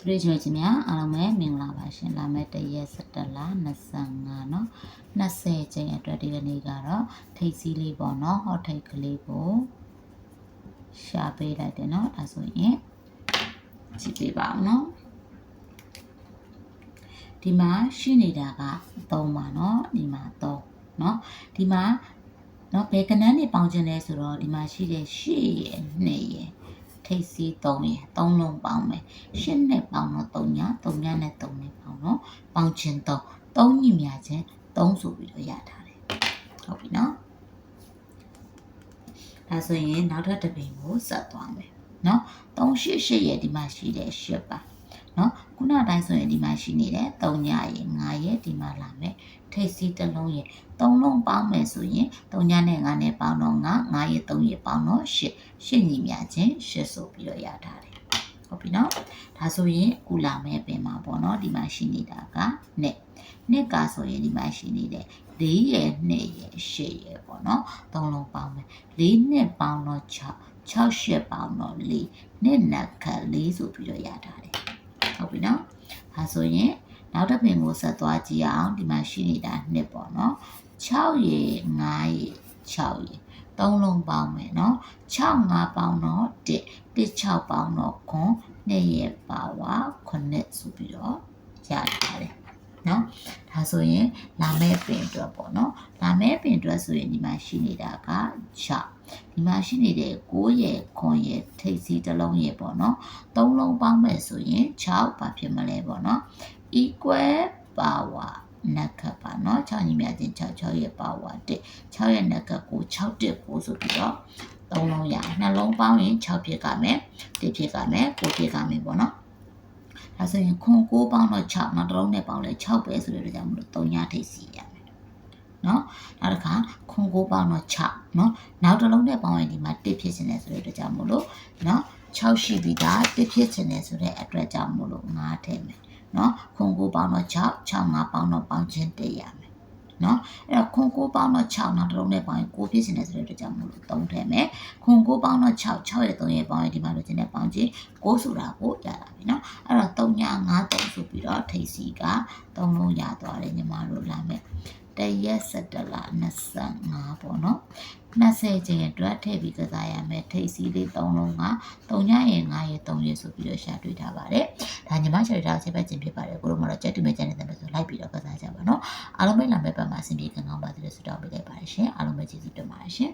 သူတို့ကျွေးချင်းများအားလုံးပဲမင်္ဂလာပါရှင်လာမယ့်တရက်17လ25เนาะ20ချိန်အတွက်ဒီကနေ့ကတော့ထိတ်စီးလေးပေါ့เนาะဟော့ထိတ်ကလေးကိုရှာပေးလိုက်တယ်เนาะဒါဆိုရင်ကြည့်ပေးပါအောင်เนาะဒီမှာရှိနေတာက3ပါเนาะဒီမှာ3เนาะဒီမှာเนาะဘယ်ကနန်းနေပေါင်းခြင်းလဲဆိုတော့ဒီမှာရှိတဲ့8ရယ်2ရယ် ထိတ်စီး3ရယ်3လုံးပေါင်းမယ်ရှင်းနဲ့ပေါင်းတော့3ည3ညနဲ့3နဲ့ပေါင်းတော့ပေါင်းခြင်း3 3ညမြခြင်း3ဆိုပြီးတော့ရထားတယ်ဟုတ်ပြီနော်ဒါဆိုရင်နောက်ထပ်တစ်ပင်ကိုဆက်သွားမယ်နော်388ရဲ့ဒီမှာရှိတဲ့8ပါ နော်ခုနအတိုင်းဆိုရင်ဒီမှာရှိနေတဲ့3ညရဲ့9ရဲ့ဒီမှာလာမယ်ထိတ်စီးတစ်လုံးရဲ့3လုံးပေါင်းမယ်ဆိုရင်3ညနဲ့9နဲ့ပေါင်းတော့9 9ရဲ့3ရဲ့ပေါင်းတော့8 8ညီမြခြင်း8ဆိုပြီးတော့ရထားတယ်ဟုတ်ပြီနော်ဒါဆိုရင်အခုလာမယ့်ပင်မှာပေါ့နော်ဒီမှာရှိနေတာကနှစ်နှစ်ကဆိုရင်ဒီမှာရှိနေတဲ့၄ရဲ့2ရဲ့8ရဲ့ပေါ့နော်သုံးလုံးပေါင်းမယ်၄နှစ်ပေါင်းတော့6 6ရှစ်ပေါင်းတော့4နှစ်နက်ခတ်4ဆိုပြီးတော့ရထားတယ် ဟုတ်ပြီနော်ဒါဆိုရင်နောက်တစ်ပင်ကိုဆက်သွားကြည့်အောင်ဒီမှာရှိနေတာနှစ်ပေါ့နော်6ရေ9ရေ6ရေသုံးလုံးပေါင်းမယ်နော်6 5ပေါင်းတော့1 1 6ပေါင်းတော့ခွန်2ရဲ့ပါဝါ9ဆိုပြီးတော့ရထားတယ်နော် ဒါဆိုရင်လာမဲ့ပင်အတွက်ပေါ့နော်လာမဲ့ပင်အတွက်ဆိုရင်ဒီမှာရှိနေတာက6ဒီမှာရှိနေတဲ့9ရဲ့ခွန်ရဲ့ထိပ်စီးတစ်လုံးရဲ့ပေါ့နော်သုံးလုံးပေါင်းမဲ့ဆိုရင်6ဘာဖြစ်မလဲပေါ့နော် equal power နက်ခတ်ပါเนาะ6ညီမြချင်း6 6ရဲ့ power 1 6ရဲ့နက်ကတ်ကို6တက်ကိုဆိုပြီးတော့သုံးလုံးရနှလုံးပေါင်းရင်6ဖြစ်ကမယ်1ဖြစ်ကမယ်9ဖြစ်ကမယ်ပေါ့နော် ဒါဆိုရင်ခွန်9ပေါင်းတော့6နောက်တစ်လုံးနဲ့ပေါင်းလဲ6ပဲဆိုတဲ့အတွက်ကြောင့်မလို့3ညထိပ်စီရမယ်နော်နောက်တစ်ခါခွန်9ပေါင်းတော့6နော်နောက်တစ်လုံးနဲ့ပေါင်းရင်ဒီမှာ1ဖြစ်နေတယ်ဆိုတဲ့အတွက်ကြောင့်မလို့နော်6ရှိပြီးသား1ဖြစ်နေတယ်ဆိုတဲ့အတွက်ကြောင့်မလို့9ထည့်မယ်နော်ခွန်9ပေါင်းတော့6 6 5ပေါင်းတော့ပေါင်းချင်း1ရမယ် နော်အဲ့တော့ခွန်9ပေါင်းတော့6နောက်တစ်လုံးနဲ့ပေါင်းရင်9ဖြစ်နေတယ်ဆိုတဲ့အတွက်ကြောင့်မလို့3ထည့်မယ်ခွန်9ပေါင်းတော့6 6ရဲ့3ရဲ့ပေါင်းရင်ဒီမှာလို့ချင်းနဲ့ပေါင်းချင်း9ဆိုတာကိုရတာပြီနော်အဲ့တော့3ည5 3ဆိုပြီးတော့ထိပ်စီက3လုံးရသွားတယ်ညီမတို့လာမယ်တရက်17လ25ပေါ့နော်20ချိန်အတွက်ထည့်ပြီးကစားရမယ်ထိပ်စီလေး3လုံးက3ညရဲ့5ရဲ့3ရဲ့ဆိုပြီးတော့ရှာတွေ့ထားပါတယ်ဒါညီမချရီတာချက်ပဲခြင်းဖြစ်ပါတယ်ကိုတို့မတော့ကြက်တူမဲ့ကျန်တဲ့တယ်ဆိုလိုက်ပြီးတော့ကစားကြပါနော်အားလုံးပဲလာမဲ့ပတ်မှာအဆင်ပြေကောင်းကောင်းပါစေလို့ဆုတောင်းပေးလိုက်ပါတယ်ရှင်အားလုံးပဲကျေးဇူးတင်ပါတယ်ရှင်